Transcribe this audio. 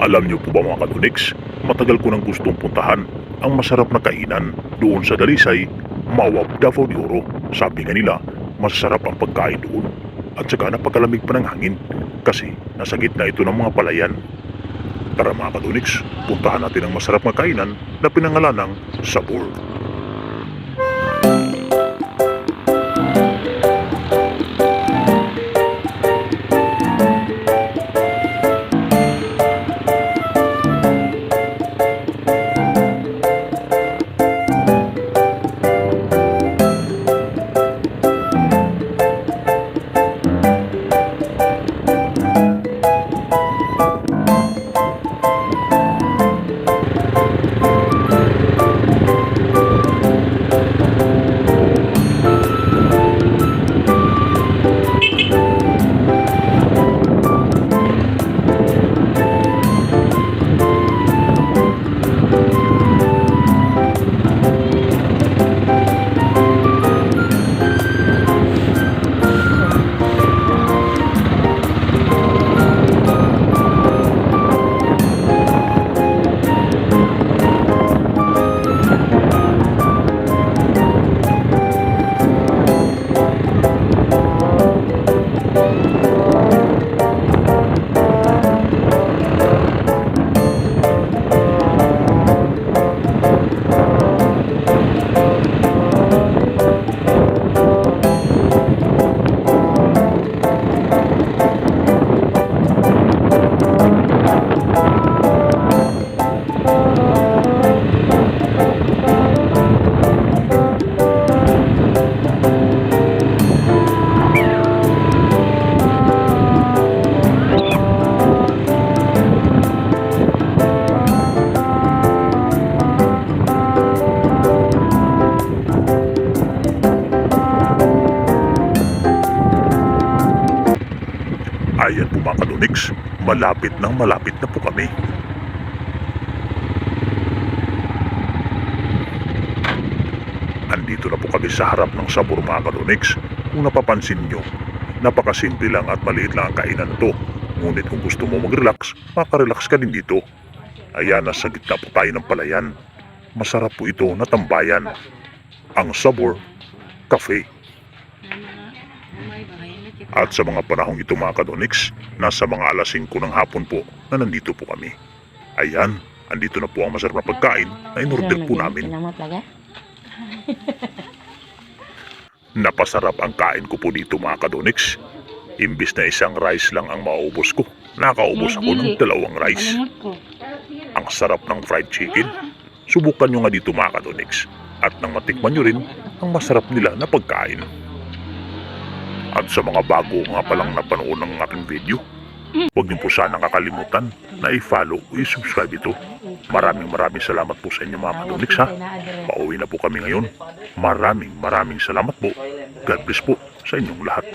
Alam niyo po ba mga kaduniks, matagal ko nang gustong puntahan ang masarap na kainan doon sa Dalisay, Mawab, Davao de Oro. Sabi nga nila, masarap ang pagkain doon. At saka napakalamig pa ng hangin kasi nasa gitna ito ng mga palayan. Tara mga kaduniks, puntahan natin ang masarap na kainan na pinangalan ng Sabor. Ayan po mga malapit na malapit na po kami. Andito na po kami sa harap ng sabor mga kaduniks. Kung napapansin nyo, napakasimple lang at maliit lang ang kainan na to. Ngunit kung gusto mo mag-relax, makarelax ka din dito. Ayan, nasa gitna po tayo ng palayan. Masarap po ito na tambayan. Ang Sabor Cafe. At sa mga panahong ito mga kadoniks, nasa mga alas 5 ng hapon po na nandito po kami. Ayan, andito na po ang masarap na pagkain na inorder po namin. Napasarap ang kain ko po dito mga kadoniks. Imbis na isang rice lang ang maubos ko, nakaubos ako ng dalawang rice. Ang sarap ng fried chicken. Subukan nyo nga dito mga kadoniks. At nang matikman nyo rin ang masarap nila na pagkain. At sa mga bago nga palang napanood ng aking video, huwag niyo po sana kakalimutan na i-follow o i-subscribe ito. Maraming maraming salamat po sa inyo mga kadoniks ha. Pauwi na po kami ngayon. Maraming maraming salamat po. God bless po sa inyong lahat.